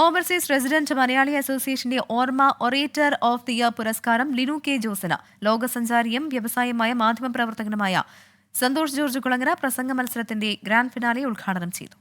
Overseas resident Malayali അസോസിയേഷന്റെ ഓർമ്മ orator of the year പുരസ്കാരം ലിനു കെ ജോസിന് ലോകസഞ്ചാരിയും വ്യവസായമായ മാധ്യമപ്രവർത്തകനുമായ സന്തോഷ് ജോർജ് കുളങ്ങര പ്രസംഗ മത്സരത്തിന്റെ ഗ്രാൻഡ് ഫിനാലെ ഉദ്ഘാടനം ചെയ്തു.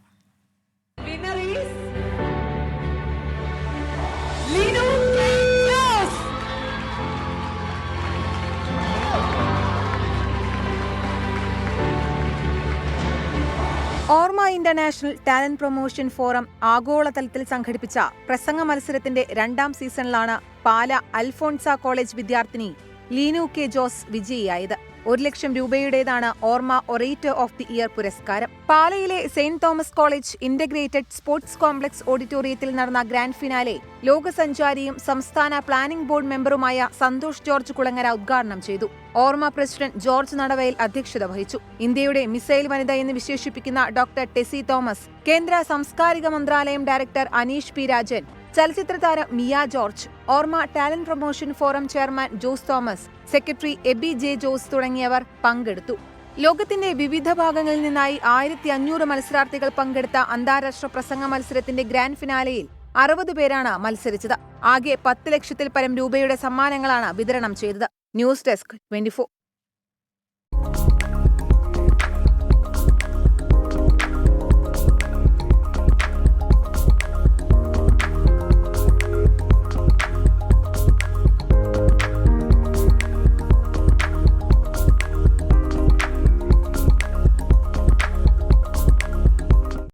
ഓർമ്മ ഇന്റർനാഷണൽ ടാലന്റ് പ്രൊമോഷൻ ഫോറം ആഗോളതലത്തിൽ സംഘടിപ്പിച്ച പ്രസംഗ മത്സരത്തിന്റെ രണ്ടാം സീസണിലാണ് പാല അൽഫോൺസ കോളേജ് വിദ്യാർത്ഥിനി ലീനു കെ ജോസ് വിജയിയായത്. ഒരു ലക്ഷം രൂപയുടേതാണ് ഓർമ്മ ഒറേറ്റർ ഓഫ് ദി ഇയർ പുരസ്കാരം. പാലയിലെ saint Thomas college integrated sports complex ഓഡിറ്റോറിയത്തിൽ നടന്ന ഗ്രാൻഡ് ഫിനാലെ ലോകസഞ്ചാരിയും സംസ്ഥാന പ്ലാനിംഗ് ബോർഡ് മെമ്പറുമായ സന്തോഷ് ജോർജ് കുളങ്ങര ഉദ്ഘാടനം ചെയ്തു. ഓർമ്മ പ്രസിഡന്റ് ജോർജ് നടവയൽ അധ്യക്ഷത വഹിച്ചു. ഇന്ത്യയുടെ മിസൈൽ വനിത എന്ന് വിശേഷിപ്പിക്കുന്ന ഡോക്ടർ ടെസി തോമസ് കേന്ദ്ര സാംസ്കാരിക മന്ത്രാലയം ഡയറക്ടർ അനീഷ് പി രാജൻ ചലച്ചിത്ര താരം Miya George Orma talent promotion forum chairman Jose Thomas secretary Eby J Jose തുടങ്ങിയവർ പങ്കെടുത്തു. ലോകത്തിന്റെ വിവിധ ഭാഗങ്ങളിൽ നിന്നായി ആയിരത്തി അഞ്ഞൂറ് മത്സരാർത്ഥികൾ പങ്കെടുത്ത അന്താരാഷ്ട്ര പ്രസംഗ മത്സരത്തിന്റെ ഗ്രാൻഡ് ഫിനാലെയിൽ അറുപത് പേരാണ് മത്സരിച്ചത്. ആകെ പത്ത് ലക്ഷത്തിൽ പരം രൂപയുടെ സമ്മാനങ്ങളാണ് വിതരണം ചെയ്തത്. News desk twenty